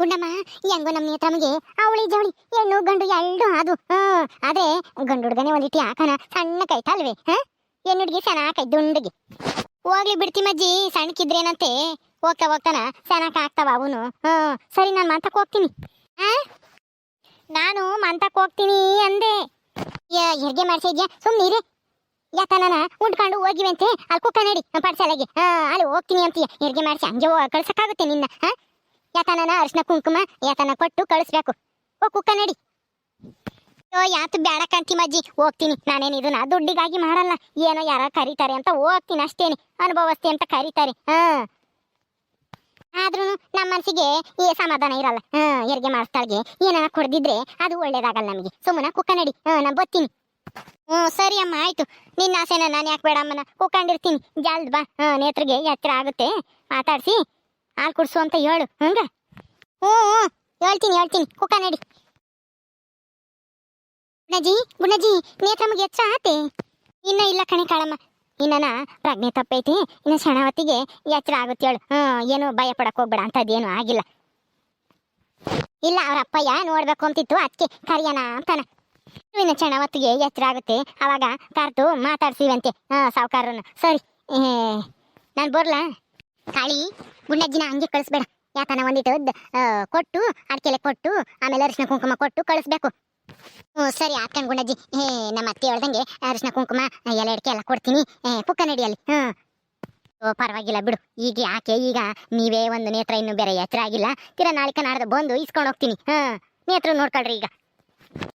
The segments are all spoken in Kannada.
ಗುಂಡಮ್ಮ ಹೆಂಗೋ ನಮ್ಮ ನೇತ್ರಮ್ಮಗೆ ಅವಳಿ ಜವಳಿ, ಹೆಣ್ಣು ಗಂಡು ಎರಡು ಅದು ಅದೇ ಗಂಡು ಹುಡುಗನೇ ಒಂದಿಟ್ಟು ಯಾಕನ ಸಣ್ಣ ಕೈತಲ್ವೇ ಹುಡುಗಿ ಸಣ್ಣ ಕೈ ದುಂಡಿಗೆ. ಹೋಗ್ಲಿ ಬಿಡ್ತಿಮಜ್ಜಿ ಸಣ್ಣಕ್ಕಿದ್ರೇನಂತೆ ಹೋಗ್ತಾ ಹೋಗ್ತಾನ ಚೆನ್ನಾಗ್ ಆಗ್ತಾವ ಅವನು. ಹ್ಞೂ ಸರಿ, ನಾನು ಮಂತಕ್ ಹೋಗ್ತೀನಿ. ಆ ನಾನು ಮಂತಕ್ ಹೋಗ್ತೀನಿ ಅಂದೆ. ಹೆರಿಗೆ ಸುಮ್ಮನೆ ಸುಮ್ಮನಿರೆ ಯಾಕನ ಉಂಡ್ಕೊಂಡು ಹೋಗಿವಂತೆ ಅಲ್ಲಿ ಕುಕ್ಕ ನಡಿ ಪಾಠಶಾಲೆಗೆ. ಹಾ, ಅಲ್ಲಿ ಹೋಗ್ತೀನಿ ಅಂತೀಯ. ಹೆರಿಗೆ ಮಾಡಿಸಿ, ಹಂಗೆ ಹೋ- ಕಳ್ಸಕ್ಕಾಗುತ್ತೆ ನಿನ್ನ, ಹಾ? ಯಾತನ ಅರ್ಶನ ಕುಂಕುಮ, ಯಾತನ ಕೊಟ್ಟು ಕಳಿಸ್ಬೇಕು. ಓ, ಕುಕ್ಕ ನಡಿ. ಓ ಯಾತು ಬೇಡ ಕಂತಿಮಜ್ಜಿ ಹೋಗ್ತೀನಿ. ನಾನೇನು ಇದನ್ನ ದುಡ್ಡಿಗಾಗಿ ಮಾಡಲ್ಲ. ಏನೋ ಯಾರ ಕರೀತಾರೆ ಅಂತ ಹೋಗ್ತೀನಿ ಅಷ್ಟೇನೆ. ಅನುಭವಸ್ತಿ ಅಂತ ಕರೀತಾರೆ. ಆದ್ರೂ ನಮ್ಮ ಮನಸ್ಸಿಗೆ ಈ ಸಮಾಧಾನ ಇರಲ್ಲ. ಹಾ, ಹೆರಿಗೆ ಮಾಡಿಸ್ತಾಳ್ಗೆ ಏನಾರ ಕೊಡ್ದಿದ್ರೆ ಅದು ಒಳ್ಳೇದಾಗಲ್ಲ ನಮಗೆ. ಸುಮ್ಮನ ಕುಕ್ಕ ನಡಿ. ಹಾ ನಾನು ಬರ್ತೀನಿ ಹ್ಞೂ, ಸರಿ ಅಮ್ಮ, ಆಯ್ತು. ನಿನ್ನ ಆಸೆನ ನಾನು ಯಾಕೆ ಬೇಡ ಅಮ್ಮನ? ಕುಕ್ಕಂಡಿರ್ತೀನಿ. ಜಲ್ದ್ ಬಾ. ಹಾ, ನೇತ್ರಿಗೆ ಆಗುತ್ತೆ. ಮಾತಾಡ್ಸಿ. ಹಾಲು ಕುಡಿಸು ಅಂತ ಹೇಳು. ಹಂಗ? ಹ್ಞೂ ಹ್ಞೂ ಹೇಳ್ತೀನಿ ಹೇಳ್ತೀನಿ. ಕುಕ್ಕ ನಡಿ. ಗುಣಜಿ ಗುಣಜಿ ನೇತ್ರಮ್ಮಗೆ ಎಚ್ಚರ ಆತೆ? ಇನ್ನ ಇಲ್ಲ ಕಣೆ ಕಾಳಮ್ಮ. ಇನ್ನನ ಪ್ರಜ್ಞೆ ತಪ್ಪೈತಿ. ಇನ್ನು ಕ್ಷಣ ಹೊತ್ತಿಗೆ ಎಚ್ಚರ ಆಗುತ್ತೆ ಹೇಳು. ಹ್ಞೂ ಏನು ಭಯ ಪಡಕ್ ಹೋಗ್ಬೇಡ ಅಂತದೇನು ಆಗಿಲ್ಲ. ಇಲ್ಲ, ಅವ್ರ ಅಪ್ಪಯ್ಯ ನೋಡ್ಬೇಕು ಅಂತಿತ್ತು. ಅದಕ್ಕೆ ಕರಿಯಣ ಅಂತಾನ. ಇನ್ನು ಕ್ಷಣ ಹೊತ್ತಿಗೆ ಎಚ್ಚರ ಆಗುತ್ತೆ. ಅವಾಗ ಕರ್ತು ಮಾತಾಡ್ಸಿವಂತೆ. ಹಾ, ಸಾವುಕಾರನ. ಸರಿ. ನಾನು ಬರ್ಲಾ? ಕಾಳಿ? ಗುಂಡಜ್ಜಿನ ಹಂಗೆ ಕಳಿಸ್ಬೇಡ. ಯಾತನ ಒಂದಿಟ್ಟು ಕೊಟ್ಟು, ಅಡ್ಕೆಲೆ ಕೊಟ್ಟು, ಆಮೇಲೆ ಅರಿಶಿನ ಕುಂಕುಮ ಕೊಟ್ಟು ಕಳಿಸ್ಬೇಕು. ಹ್ಞೂ, ಸರಿ ಆಕನ್ ಗುಂಡಜ್ಜಿ ಹೇ, ನಮ್ಮ ಅತ್ತೆ ಹೇಳ್ದಂಗೆ ಅರಿಶಿನ ಕುಂಕುಮ ಎಲ್ಲ ಅಡಿಕೆ ಎಲ್ಲ ಕೊಡ್ತೀನಿ. ಪುಕ್ಕ ನಡಿಯಲ್ಲಿ ಹ್ಞೂ. ಓ, ಪರವಾಗಿಲ್ಲ ಬಿಡು. ಈಗ ಯಾಕೆ? ಈಗ ನೀವೇ ಒಂದು ನೇತ್ರ ಇನ್ನೂ ಬೇರೆ ಎಚ್ಚರ ಆಗಿಲ್ಲ. ತಿರ ನಾಳಿಕ ನಾಡ್ದು ಬಂದು ಇಸ್ಕೊಂಡು ಹೋಗ್ತೀನಿ. ಹಾಂ ನೇತ್ರ ನೋಡ್ಕೊಳ್ರಿ ಈಗ.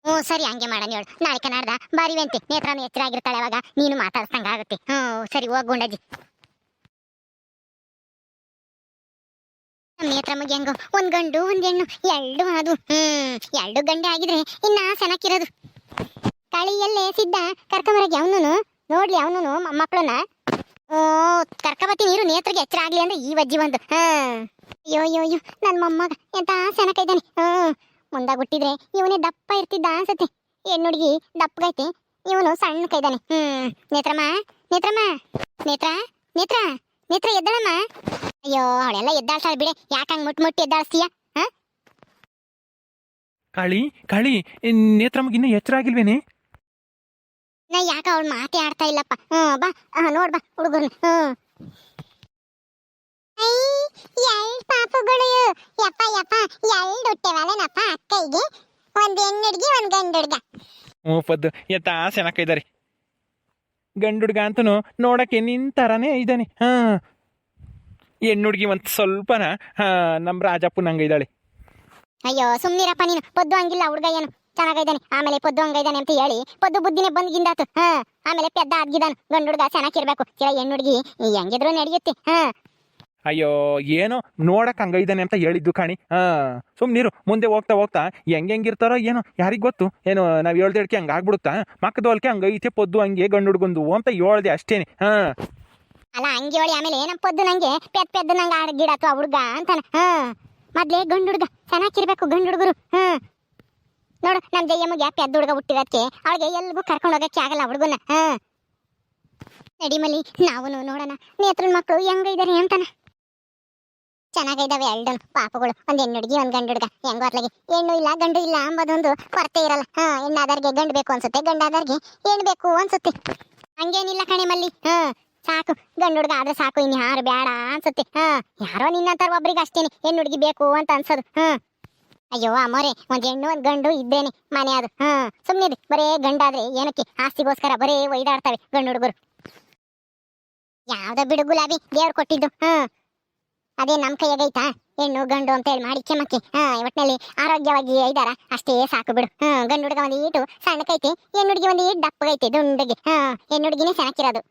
ಹ್ಞೂ, ಸರಿ, ಹಂಗೆ ಮಾಡೋಣ ಹೇಳು. ನಾಳಿಕ ನಾಡ್ದ ಬಾರಿವಂತೆ ನೇತ್ರನು ಎಚ್ಚರ ಆಗಿರ್ತಾಳೆ ಅವಾಗ ನೀನು ಮಾತಾಡ್ಸಂಗಾಗುತ್ತೆ ಹ್ಞೂ, ಸರಿ, ಹೋಗ್ ಗುಂಡಜ್ಜಿ ನಮ್ಮ ನೇತ್ರ ಮುಗಿ ಗಂಡು, ಒಂದ್ ಹೆಣ್ಣು. ಎರಡು ಅದು. ಹ್ಮ್, ಎರಡು ಗಂಡೆ ಆಗಿದ್ರೆ ಇನ್ನ ಸೆನಕ್ಕಿರೋದು. ಕಳಿಯಲ್ಲೇ ಸಿದ್ಧ ಕರ್ಕೊಂಬರಗೆ ಅವನು ನೋಡ್ಲಿ ಅವನು ಮಕ್ಕಳನ್ನ ಓ ಕರ್ಕಬತ್ತಿ ನೀರು ನೇತ್ರಗೆ ಎಚ್ಚರ ಆಗ್ಲಿ ಅಂದ್ರೆ ಈ ವಜ್ಜಿ ಒಂದು ಅಯ್ಯೋ ಅಯ್ಯೋ ಅಯ್ಯೋ ನನ್ನ ಮೊಮ್ಮಗ ಎಂತ ಸೆನಕ ಇದ್ದಾನೆ. ಹ್ಮ್ ಮುಂದಾಗ ಹುಟ್ಟಿದ್ರೆ ಇವನೇ ದಪ್ಪ ಇರ್ತಿದ್ದ ಅನ್ಸತ್ತೆ. ಹೆಣ್ಣುಡ್ಗಿ ದಪ್ಪಗೈತೆ. ಇವನು ಸಣ್ಣ ಕೈದಾನೆ ಹ್ಮ್, ನೇತ್ರಮ್ಮ ನೇತ್ರಮ್ಮ, ನೇತ್ರ ನೇತ್ರ ನೇತ್ರ ಎದ್ದಳಮ್ಮ. ಅಯ್ಯೋ ಅವಳೆಲ್ಲ ಎದ್ದಾಳ್ತಾಳೆ ಬಿಡೆ. ಯಾಕಂಗ್ ಮುಟ್ ಮುಟ್ಟಿ ಎದ್ದಾಳ್ಸ್ತೀಯ? ಕಾಳಿ ಕಾಳಿ ನೇತ್ರಮ್ಗೆ ಇನ್ನೂ ಎಚ್ಚರ ಆಗಿಲ್ವೇನೆ? ನಾ ಯಾಕ ಅವಳು ಮಾತೇ ಆಡ್ತಾ ಇಲ್ಲಪ್ಪ. ಹ್ಞೂ ಬಾ. ಹಾಂ ನೋಡ್ ಬಾ ಹುಡುಗರು ಹ್ಞೂ. ಎರಡು ಪಾಪುಗಳು. ಯಪ್ಪ ಯಪ್ಪ ಎರಡು ಹುಟ್ಟೆವಲ್ಲನಪ್ಪ ಅಕ್ಕೈಗೆ ಒಂದು ಹೆಣ್ಣು ಹುಡುಗಿ ಒಂದ್ ಗಂಡು ಹುಡುಗ ಹ್ಞೂ ಪದ್ದು. ಎತ್ತ ಸೆನಕ ಇದ್ದಾರೆ ಹುಡುಗ ಅಂತನು ನೋಡಕ್ಕೆ ನಿನ್ ಥರನೇ ಇದ್ದಾನೆ. ಹಾಂ ಹೆಣ್ಣುಡ್ಗಿ ಒಂದು ಸ್ವಲ್ಪನ ನಮ್ಮ ರಾಜಪ್ಪನ ಹಂಗೆ ಇದ್ದಾಳೆ ಅಯ್ಯೋ ಸುಮ್ನಿರಪ್ಪ ನೀನು. ಪದ್ದು ಹಂಗಿಲ್ಲ ಹುಡುಗ ಏನು? ಚೆನ್ನಾಗಿದ್ದಾನೆ ಆಮೇಲೆ ಪದ್ದು ಹಂಗಿದ್ದಾನೆ ಅಂತ ಹೇಳಿ ಪದ್ದು ಬುದ್ಧಿನೇ ಬಂದ್ ಗಿಂದಾತು ಹಾ ಆಮೇಲೆ ಪೆದ್ದ ಆದ್ಗಿದಾನು. ಗಂಡು ಹುಡುಗ ಚೆನ್ನಾಗಿರ್ಬೇಕು ಚಿರ ಹೆಣ್ಣುಡ್ಗಿ ಹೆಂಗಿದ್ರು ನಡೆಯುತ್ತೆ. ಹಾ. ಅಯ್ಯೋ ಏನೋ ನೋಡಕ್ ಹಂಗೈದಾನೆ ಅಂತ ಹೇಳಿದ್ದು ಕಾಣಿ. ಹಾ ಸುಮ್ಮನಿರು ಮುಂದೆ ಹೋಗ್ತಾ ಹೋಗ್ತಾ ಹೆಂಗ್ ಹೆಂಗಿರ್ತಾರೋ ಏನೋ ಯಾರಿಗೆ ಗೊತ್ತು? ಏನೋ ನಾವು ಹೇಳ್ದೇಳ್ಕೆ ಹಂಗೆ ಆಗ್ಬಿಡುತ್ತಾ ಮಕ್ಕದೋಲ್ಕೆ ಹಂಗೈತೆ ಪದ್ದು ಹಂಗೆ ಗಂಡು ಹುಡುಗೊಂದು ಅಂತ ಹೇಳ್ದೆ ಅಷ್ಟೇನೆ. ಹಾಂ. ಅಲ್ಲ ಹಂಗೆ ಹೇಳಿ ಆಮೇಲೆ ನಮ್ಮ ಪದ್ದು ನಂಗೆ, ಪೆದ್ ಪೆದ್ದ ನಂಗೆ ಆಡ ಗಿಡಾತು ಹುಡುಗ ಅಂತಾನ. ಹಾ, ಮೊದ್ಲೇ ಗಂಡು ಹುಡುಗ, ಚೆನ್ನಾಗಿರ್ಬೇಕು ಗಂಡು ಹುಡುಗರು, ಹಾ. ನೋಡು ನಮ್ಮ ಜಯಮ್ಮಗೆ ಪೆದ್ದ ಹುಡುಗ ಹುಟ್ಟಿರೋದಕ್ಕೆ ಅವಳಿಗೆ ಎಲ್ಗೂ ಕರ್ಕೊಂಡು ಹೋಗಕ್ಕೆ ಆಗಲ್ಲ ಹುಡುಗನ ಹಾ. ನಡಿಮಲಿ ನಾವು ನೋಡೋಣ, ನೇತ್ರನ್ ಮಕ್ಕಳು ಹೆಂಗ ಇದಾರೆ ಅಂತಾನ. ಚೆನ್ನಾಗಿದ್ದಾವೆ ಎಲ್ಡನ್ ಪಾಪಗಳು, ಒಂದ್ ಹೆಣ್ಣು ಹುಡುಗಿ, ಒಂದ್ ಗಂಡು ಹುಡುಗ, ಹೆಂಗೋ ಅತ್ಲಾಗೆ ಹೆಣ್ಣು ಇಲ್ಲ, ಗಂಡು ಇಲ್ಲ ಅಂಬೋದೊಂದು ಕೊರತೆ ಇರಲ್ಲ, ಹಾ. ಹೆಣ್ಣಾದವ್ರಿಗೆ ಗಂಡು ಬೇಕು ಅನ್ಸುತ್ತೆ ಗಂಡಾದವ್ರಿಗೆ ಹೆಣ್ಣು ಬೇಕು ಅನ್ಸುತ್ತೆ. ಹಂಗೇನಿಲ್ಲ ಕಣೆ ಮಲ್ಲಿ, ಹಾ. ಸಾಕು, ಗಂಡು ಹುಡುಗ ಆದ್ರೆ ಸಾಕು ಇನ್ ಯಾರು ಬೇಡ ಅನ್ಸುತ್ತೆ. ಹಾ, ಯಾರೋ ನಿನ್ನಂತಾರ ಒಬ್ರಿಗೆ ಅಷ್ಟೇನೆ, ಹೆಣ್ಣು ಹುಡುಗಿ ಬೇಕು ಅಂತ ಅನ್ಸೋದು. ಹ್ಮ್ ಅಯ್ಯೋ, ಅಮ್ಮೋರೆ, ಒಂದ್ ಹೆಣ್ಣು, ಒಂದ್ ಗಂಡು ಇದ್ದೇನೆ ಮನೆ ಅದು. ಹಾ, ಸುಮ್ನೆ ಬರೇ ಗಂಡಾದ್ರೆ ಏನಕ್ಕೆ ಆಸ್ತಿಗೋಸ್ಕರ ಬರೇ ಒಯ್ದಾಡ್ತವೆ ಗಂಡು ಹುಡುಗರು. ಯಾವ್ದೋ ಬಿಡು ಗುಲಾಬಿ, ದೇವ್ರು ಕೊಟ್ಟಿದ್ದು. ಹಾ. ಅದೇ ನಮ್ ಕೈಯಾಗೈತಾ ಹೆಣ್ಣು, ಗಂಡು ಅಂತ ಹೇಳಿ ಮಾಡಿ ಕೆಮ್ಮಕ್ಕೆ ಹಾ ಒಟ್ಟಿನಲ್ಲಿ ಆರೋಗ್ಯವಾಗಿ ಐದಾರ, ಅಷ್ಟೇ ಸಾಕು ಬಿಡು. ಹಾ, ಗಂಡು ಹುಡುಗ ಒಂದು ಈಟು ಸಣ್ಣಕೈತಿ ಹೆಣ್ಣು ಹುಡುಗಿ ಒಂದು ಈಟ್ ದಪ್ಪಗೈತಿ, ದುಂಡಗೆ. ಹಾ, ಹೆಣ್ಣು ಹುಡುಗಿನೇ ಚೆನ್ನಾಗಿರೋದು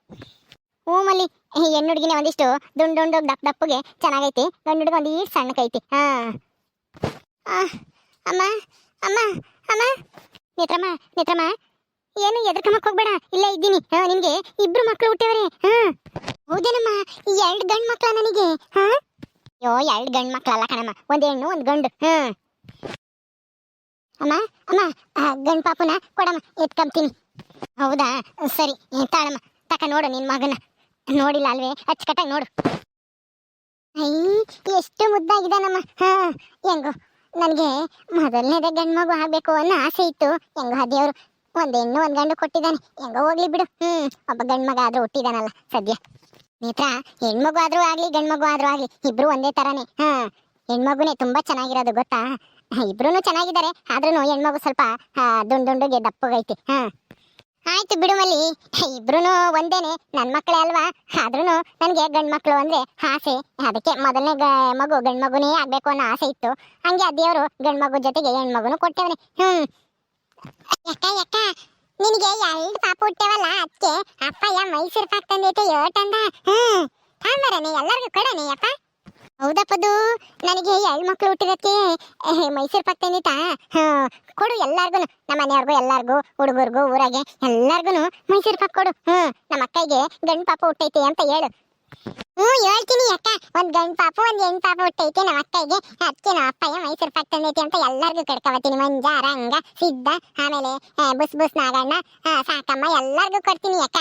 ಹ್ಞೂ ಮಲ್ಲಿ. ಹೆಣ್ಣು ಹುಡುಗಿನೇ ಒಂದಿಷ್ಟು ದುಂಡು ದುಂಡು ದಪ್ಪ ದಪ್ಪಗೆ ಚೆನ್ನಾಗೈತಿ. ಗಂಡು ಹುಡುಗ ಒಂದು ಈಟ್ ಹಾ. ಅಮ್ಮ ಅಮ್ಮ ಅಮ್ಮ. ನೇತ್ರಮ್ಮ ನೇತ್ರಮ್ಮ. ಏನು ಎದ್ರಕಮ್ಮಕ್ಕೆ ಹೋಗ್ಬೇಡ. ಇಲ್ಲೇ ಇದ್ದೀನಿ. ಹಾಂ, ನಿನ್ಗೆ ಇಬ್ರು ಮಕ್ಕಳು ಹುಟ್ಟಿವ್ರೆ. ಹಾ. ಹೌದೇನಮ್ಮ? ಎರಡು ಗಂಡ್ ಮಕ್ಕಳ ನನಗೆ. ಹಾ? ಅಯ್ಯೋ ಎರಡು ಗಂಡ್ ಮಕ್ಕಳಲ್ಲ ಕಣಮ್ಮ. ಒಂದೇ ಹೆಣ್ಣು, ಒಂದು ಗಂಡು. ಹಾ. ಅಮ್ಮ ಅಮ್ಮ ಗಂಡ್ ಪಾಪುನ ಕೊಡಮ್ಮ. ಎತ್ಕೊಂತೀನಿ. ಹೌದಾ? ಸರಿ, ತಾಳಮ್ಮ. ತಕ ನೋಡು ನಿನ್ ಮಗನ ನೋಡಿಲ್ಲ ಅಲ್ವೇ? ಅಚ್ಚುಕಟ್ಟಾಗಿ ನೋಡು. ಅಯ್ಯ ಎಷ್ಟು ಮುದ್ದಾಗಿದ್ದಾನಮ್ಮ ಹಾ, ಹೆಂಗೋ. ನನಗೆ ಮೊದಲನೇದೇ ಗಂಡು ಮಗು ಆಗಬೇಕು ಅನ್ನೋ ಆಸೆ ಇತ್ತು. ಹೆಂಗೋ ಆ ಒಂದು ಒಂದ್ ಹೆಣ್ಣು ಒಂದು ಗಂಡು ಕೊಟ್ಟಿದ್ದಾನೆ. ಹೆಂಗೋ ಹೋಗ್ಲಿ ಬಿಡು. ಹ್ಞೂ ಒಬ್ಬ ಗಂಡು ಮಗ ಆದ್ರೂ ಹುಟ್ಟಿದಾನಲ್ಲ ಸದ್ಯ. ನೇತ್ರ ಹೆಣ್ಮಗು ಆದರೂ ಆಗಲಿ, ಗಂಡು ಮಗು ಆದ್ರೂ ಆಗ್ಲಿ, ಇಬ್ರು ಒಂದೇ ತರಾನೇ. ಹಾಂ ಹೆಣ್ಮಗುನೇ ತುಂಬಾ ಚೆನ್ನಾಗಿರೋದು ಗೊತ್ತಾ? ಇಬ್ರು ಚೆನ್ನಾಗಿದ್ದಾರೆ. ಆದ್ರೂ ಹೆಣ್ಮಗು ಸ್ವಲ್ಪ ದುಂಡ್ ದುಂಡುಗೆ ದಪ್ಪಗೈತಿ. ಹಾ. ಆಯ್ತು ಬಿಡು ಮಲ್ಲಿ. ಇಬ್ರು ಒಂದೇನೆ, ನನ್ ಮಕ್ಳೇ ಅಲ್ವಾ? ಆದ್ರೂ ನನ್ಗೆ ಗಂಡ್ ಮಕ್ಳು ಅಂದ್ರೆ ಆಸೆ. ಅದಕ್ಕೆ ಮೊದಲನೇ ಗ, ಮಗು ಗಂಡ್ ಮಗುನೇ ಆಗ್ಬೇಕು ಅನ್ನೋ ಆಸೆ ಇತ್ತು. ಹಂಗೆ ಆ ದೇವ್ರು ಗಂಡ್ ಮಗು ಜೊತೆಗೆ ಹೆಣ್ಮಗುನು ಕೊಟ್ಟವನೆ. ಹ್ಮ್. ಯಾಕ ಯಾಕ? ನಿನಗೆ ಎರಡು ಪಾಪ ಹುಟ್ಟೇವಲ್ಲ? ಅದಕ್ಕೆ ಅಪ್ಪಯ್ಯ ಮೈಸೂರು ಪಾಕ್ ತಂದೈತೆ ಯೋಟಂದ ಹ್ಮ್. ತಾಂಬರನೆ ಎಲ್ಲರಿಗೂ ಕೊಡನೆ ಯಪ್ಪ ಹೌದಪ್ಪದು ನನಗೆ ಎರಡು ಮಕ್ಕಳು ಹುಟ್ಟಿದಕ್ಕೆ ಮೈಸೂರು ಪಾಕ್ ತಂದಿತ್ತಾ? ಹಾ, ಕೊಡು ಎಲ್ಲಾರ್ಗು ನಮ್ಮ ಮನೆಯವ್ರಿಗೂ ಎಲ್ಲಾರ್ಗೂ, ಹುಡುಗರ್ಗೂ, ಊರಾಗೆ ಎಲ್ಲಾರ್ಗು ಮೈಸೂರು ಪಾಕ್ ಕೊಡು. ಹ್ಮ್, ನಮ್ಮ ಅಕ್ಕಗೆ ಗಂಡು ಪಾಪ ಹುಟ್ಟೈತೆ ಅಂತ ಹೇಳು. ಹ್ಞೂ, ಹೇಳ್ತೀನಿ ಅಕ್ಕ. ಒಂದ್ ಗಂಡು ಪಾಪ, ಒಂದ್ ಹೆಣ್ಣು ಪಾಪ ಹುಟ್ಟೈತೆ ನಮ್ಮ ಅಕ್ಕಗೆ ಅದಕ್ಕೆ ನಮ್ಮ ಅಪ್ಪಯ್ಯ ಮೈಸೂರು ಪಾಕ್ ತಂದೈತಿ ಅಂತ ಎಲ್ಲಾರ್ಗೂ ಕಡ್ಕೊಬತ್ತೀನಿ ಮಂಜ ರಂಗ ಸಿದ್ಧ, ಆಮೇಲೆ ಬಸ್ ಬುಸ್ ನಾಗಣ್ಣ ಸಾಕಮ್ಮ ಎಲ್ಲಾರ್ಗೂ ಕೊಡ್ತೀನಿ ಅಕ್ಕ.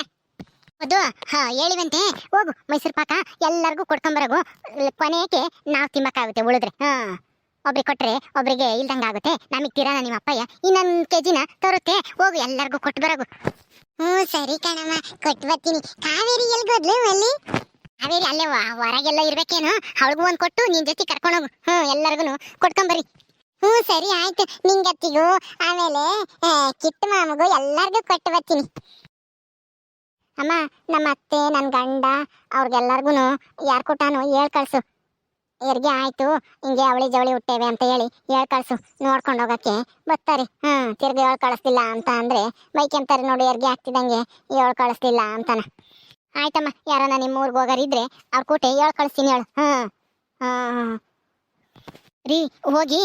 ಹಾ, ಹೇಳಿವಂತೆ. ಹೋಗು, ಮೈಸೂರು ಪಾಕ ಎಲ್ಲರಿಗೂ ಕೊಡ್ಕೊಂಬರಗು ಕೊನೆಗೆ ನಾವು ತಿಮ್ಮಕ್ಕಾಗುತ್ತೆ, ಉಳಿದ್ರೆ. ಹಾ, ಒಬ್ರಿಗೆ ಕೊಟ್ರೆ ಒಬ್ರಿಗೆ ಇಲ್ದಂಗ ಆಗುತ್ತೆ. ನಮಗೆ ತೀರಾ ನಿಮ್ಮ ಅಪ್ಪಯ್ಯ ಇನ್ನೊಂದು ಕೆಜಿನ ತರುತ್ತೆ. ಹೋಗು, ಎಲ್ಲರಿಗೂ ಕೊಟ್ಟು ಬರಗು. ಹ್ಞೂ, ಸರಿ ಕಣಮ್ಮ ಕೊಟ್ಟು ಬರ್ತೀನಿ. ಕಾವೇರಿ ಎಲ್ಗೋದ್ಲು ಅಲ್ಲಿ? ಕಾವೇರಿ ಅಲ್ಲೇ ಹೊರಗೆಲ್ಲ ಇರ್ಬೇಕೇನು? ಅವಳಿಗೂ ಒಂದು ಕೊಟ್ಟು ನಿನ್ ಜೊತೆ ಕರ್ಕೊಂಡೋಗು ಹ್ಞೂ ಎಲ್ಲರಿಗೂ ಕೊಟ್ಕೊಂಬರ್ರಿ ಹ್ಞೂ, ಸರಿ ಆಯ್ತು. ನಿಂಗತ್ತಿಗೂ ಆಮೇಲೆ ಕಿಟ್ಟು ಮಾಮಗೂ ಎಲ್ಲರಿಗೂ ಕೊಟ್ಟು ಬರ್ತೀನಿ. ಅಮ್ಮ, ನಮ್ಮ ಅತ್ತೆ ನನ್ನ ಗಂಡ ಅವ್ರಿಗೆಲ್ಲರಿಗೂ ಯಾರು ಕೊಟ್ಟಾನು ಹೇಳ್ ಕಳ್ಸು. ಹೆರಿಗೆ ಆಯ್ತು, ಹಿಂಗೆ ಅವಳಿ ಜವಳಿ ಹುಟ್ಟೇವೆ ಅಂತ ಹೇಳಿ ಹೇಳ್ ಕಳ್ಸು. ನೋಡ್ಕೊಂಡು ಹೋಗೋಕ್ಕೆ ಬರ್ತಾರೆ. ಹ್ಞೂ ತಿರ್ಗಿ ಹೇಳ್ ಕಳಿಸ್ತಿಲ್ಲ ಅಂತ ಅಂದ್ರೆ ಬೈಕೆಂತಾರೆ ನೋಡಿ ಹೆರಿಗೆ ಆಗ್ತಿದಂಗೆ ಹೇಳ್ ಕಳಿಸ್ತಿಲ್ಲ ಅಂತಾನ. ಆಯ್ತಮ್ಮ ಯಾರನ್ನ ನಿಮ್ಮ ಊರಿಗೆ ಹೋಗೋರಿದ್ರೆ ಅವ್ರ ಕೂಟೆ ಹೇಳ್ ಕಳಿಸ್ತೀನಿ ಹೇಳು. ಹ್ಞೂ ಹಾಂ ರೀ, ಹೋಗಿ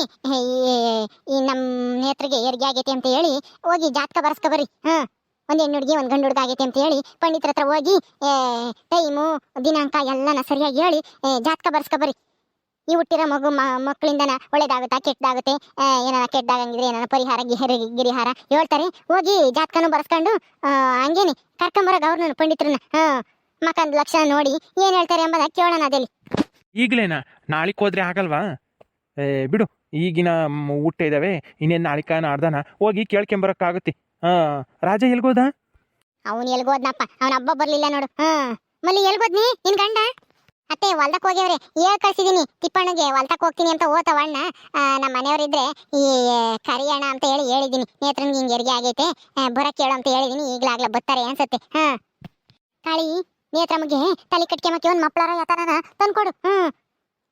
ಈ ನಮ್ಮ ನೇತ್ರಿಗೆ ಹೆರಿಗೆ ಆಗೈತಿ ಅಂತ ಹೇಳಿ ಹೋಗಿ ಜಾತಕ ಬರ್ಸ್ಕೊ ಬರ್ರಿ. ಹ್ಮ್. ಒಂದ್ ಹೆಣ್ಣು ಹುಡುಗಿ, ಒಂದ್ ಗಂಡು ಹುಡುಗ ಆಗೈತೆ ಅಂತ ಹೇಳಿ ಪಂಡಿತರ ಹತ್ರ ಹೋಗಿ ಟೈಮು, ದಿನಾಂಕ ಎಲ್ಲನ ಸರಿಯಾಗಿ ಹೇಳಿ ಜಾತಕ ಬರ್ಸ್ಕೊ ಬರ್ರಿ. ಈ ಹುಟ್ಟಿರೋ ಮಗು, ಮ- ಮಕ್ಕಳಿಂದನ ಒಳ್ಳೇದಾಗುತ್ತಾ, ಕೆಟ್ಟದಾಗುತ್ತೆ? ಏನಾರ ಕೆಟ್ಟದಾಗಂಗಿದ್ರೆ ಏನಾರ ಪರಿಹಾರ, ಗಿಹರ, ಗಿರಿಹಾರ ಹೇಳ್ತಾರೆ. ಹೋಗಿ ಜಾತಕನು ಬರ್ಸ್ಕೊಂಡು ಹಂಗೇನೆ ಕರ್ಕೊಂಬರೋ ಅವ್ರನ್ನ ಪಂಡಿತರನ್ನ ಹಾ ಲಕ್ಷಣ ನೋಡಿ ಏನ್ ಹೇಳ್ತಾರೆ ಎಂಬುದ ಕೇಳೋಣ ಅದಲ್ಲಿ. ಈಗಲೇನಾ? ನಾಳಿಕ್ ಹೋದ್ರೆ ಆಗಲ್ವಾ? ಬಿಡು, ಈಗಿನ ಊಟ ಇದ್ದಾವೆ ಇನ್ನೇನು ನಾಳಿಕ ನಾಡ್ದಾನ ಹೋಗಿ ಕೇಳ್ಕೊಂಬರಕ್ಕಾಗುತ್ತೆ. ರಾಜ ಎಲ್ಗೋದ? ಅವನ್ ಎಲ್ಗೋದ್ನಪ್ಪ ಅವನ ಹಬ್ಬ ಬರ್ಲಿಲ್ಲ ನೋಡು. ಹಾ ಮಲ್ಲಿ ಎಲ್ಗೋದ್ನಿ ನಿನ್ ಗಂಡ? ಅತ್ತೆ ಹೊಲ್ದಕ್ ಹೋಗ್ಯವ್ರೆ ಹೇಳ್ ಕಳ್ಸಿದೀನಿ ತಿಪ್ಪಣ್ಣಗೆ ಹೊಲ್ದಕ್ ಹೋಗ್ತೀನಿ ಅಂತ ಓತವಣ್ಣ ನಮ್ಮ ಮನೆಯವರಿದ್ರೆ ಈ ಕರಿಯಣ್ಣ ಅಂತ ಹೇಳಿ ಹೇಳಿದೀನಿ. ನೇತ್ರನ್ಗೆ ಹಿಂಗ್ ಹೆರಿಗೆ ಆಗೈತೆ. ಆ, ಬರಕ್ ಹೇಳು ಅಂತ ಹೇಳಿದೀನಿ ಈಗಲಾಗ್ಲ ಬರ್ತಾರೆ ಅನ್ಸತ್ತೆ. ಹಾ. ಕಾಳಿ ನೇತ್ರಮ್ಮಗೆ ತಲೆ ಕಟ್ಕೆ ಒಂದ್ ಮಪ್ಳಾರ ಯತನ ತಂದ್ಕೊಡು. ಹ್ಮ್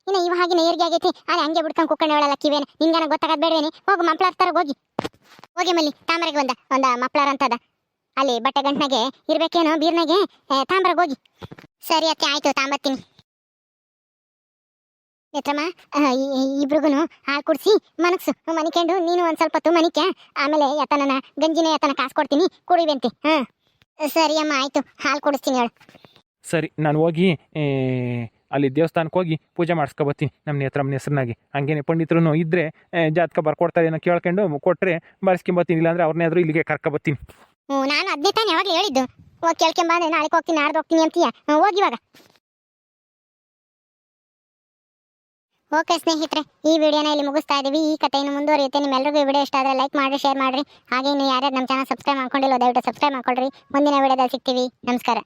ಇನ್ನ ಇವಾಗಿನ ಏರಿಗೆ ಆಗೈತಿ. ಅದೇ ಹಂಗೆ ಬಿಡ್ಕೊಂಡ್ ಕುಕ್ಕಂಡು ಹೇಳಲ್ಲ ಕಿವೇನ. ನಿನ್ಗನ ಗೊತ್ತಾಗದ್ ಬೇಡವೇನಿ. ಹೋಗು ಮಪ್ಪಳಾರ್ತಾರ ತರ ಹೋಗಿ. ಹೋಗಿ ಮಲ್ಲಿ, ತಾಮ್ರಿಗೆ ಒಂದ ಒಂದ ಮಪ್ಲಾರ ಅಲ್ಲಿ ಬಟ್ಟೆ ಗಂಟನಾಗೆ ಇರ್ಬೇಕೇನು ಬೀರ್ನಾಗೆ ತಾಮ್ರಗೆ ಹೋಗಿ. ಸರಿ ಅತ್ತೆ, ಆಯ್ತು ತಾಂಬತ್ತೀನಿ ಮಿತ್ರಮ್ಮ ಇಬ್ರಿಗೂ ಹಾಲು ಕುಡಿಸಿ ಮನಕ್ಸು ಮನಿಕೊಂಡು ನೀನು ಒಂದು ಸ್ವಲ್ಪ ಹೊತ್ತು ಮನಿಕೆ, ಆಮೇಲೆ ಯತನನ, ಗಂಜಿನ ಯತನ ಕಾಸು ಕೊಡ್ತೀನಿ ಹಾಂ ಹಾ ಸರಿ ಅಮ್ಮ, ಆಯ್ತು, ಹಾಲು ಕುಡಿಸ್ತೀನಿ ಹೇಳು. ಸರಿ, ನಾನು ಹೋಗಿ ಅಲ್ಲಿ ದೇವಸ್ಥಾನಕ್ಕೆ ಹೋಗಿ ಪೂಜೆ ಮಾಡಿಸ್ಕೊಬತ್ತೀನಿ ನಮ್ಮ ನೇತ್ರಮ್ಮನ ಹೆಸ್ರನ್ನಾಗಿ ಹಂಗೇನೆ ಪಂಡಿತರು ಇದ್ದರೆ ಜಾತಕ ಬರ್ಕೊಡ್ತಾರೆ ಏನೋ ಕೇಳ್ಕೊಂಡು ಕೊಟ್ಟರೆ ಬರ್ಸ್ಕೊಂಬತ್ತೀನಿ ಇಲ್ಲಾಂದ್ರೆ ಆದರೂ ಇಲ್ಲಿಗೆ ಕರ್ಕೊಬತ್ತೀನಿ ಹ್ಞೂ, ನಾನು ಅದೇ ತಾನೇ ಯಾವಾಗಲೂ ಹೇಳಿದ್ದು. ಹೋಗಿ ಕೇಳ್ಕೊಂಬಂದೆ ನಾಳೆ ಹೋಗ್ತೀನಿ, ನಾಡ್ದು ಹೋಗ್ತೀನಿ ಅಂತೀಯ? ಹೋಗಿ ಇವಾಗ. ಓಕೆ ಸ್ನೇಹಿತರೆ, ಈ ವಿಡಿಯೋನ ಇಲ್ಲಿ ಮುಗಿಸ್ತಾ ಇದ್ದೀವಿ ಈ ಕಥೆಯನ್ನು ಮುಂದುವರಿಯುತ್ತೆ. ನಿಮ್ಮೆಲ್ಲರಿಗೂ ಈ ವಿಡಿಯೋ ಇಷ್ಟ ಆದರೆ ಲೈಕ್ ಮಾಡಿ ಶೇರ್ ಮಾಡಿರಿ. ಹಾಗೆ ನೀವು ಯಾರ್ಯಾರು ನಮ್ಮ ಚಾನಲ್ ಸಬ್ಸ್ಕ್ರೈಬ್ ಮಾಡ್ಕೊಂಡಿಲ್ಲ ದಯವಿಟ್ಟು ಸಬ್ಸ್ಕ್ರೈಬ್ ಮಾಡ್ಕೊಳ್ರಿ. ಮುಂದಿನ ವಿಡಿಯೋದಲ್ಲಿ ಸಿಗ್ತೀವಿ. ನಮಸ್ಕಾರ.